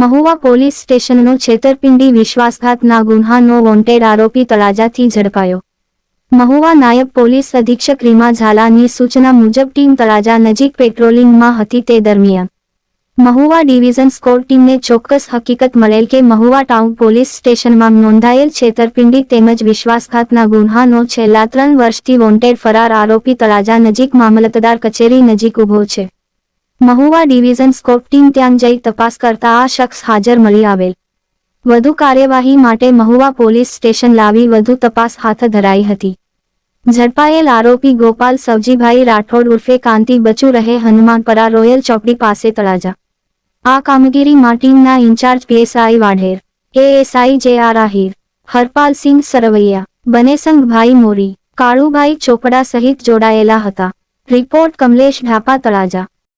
Mahuva police સ્ટેશનનો છેતરપિંડી વિશ્વાસઘાતના ગુન્હાનો wanted આરોપી તળાજાથી ઝડપાયો. મહુવા નાયબ પોલીસ અધિક્ષક રીમા ઝાલાની સૂચના મુજબ ટીમ તળાજા નજીક પેટ્રોલિંગમાં હતી તે દરમિયાન. મહુવા ડિવિઝન સ્કોર ટીમને ચોક્કસ હકીકત મળેલ કે મહુવા ટાઉન પોલીસ સ્ટેશનમાં નોંધાયેલ છેતરપિંડી તેમજ વિશ્વાસઘાતના ગુન્હાનો છેલ્લા ત્રણ વર્ષથી વોન્ટેડ ફરાર આરોપી તળાજા નજીક મામલતદાર કચેરી નજીક ઊભો છે. મહુવા ડિવિઝન સ્કોપ ટીમ ત્યાં જઈ તપાસ કરતા આ શખ્સ હાજર મળી આવેલ. વધુ કાર્યવાહી માટે મહુવા પોલીસ સ્ટેશન લાવી વધુ તપાસ હાથ ધરાઈ હતી. ઝડપાયેલ આરોપી ગોપાલ સવજીભાઈ રાઠોડ ઉર્ફે કાંતિ બચુ રહે હનુમાનપરા રોયલ ચોકડી પાસે તળાજા. આ કામગીરીમાં ટીમના in-charge PSI Vadher, ASI J R Ahir Harpalsinh Sarvaiya Banesangbhai Mori, Kalubhai Chopda સહિત જોડાયેલા હતા. રિપોર્ટ કમલેશ ઢાપા તળાજા.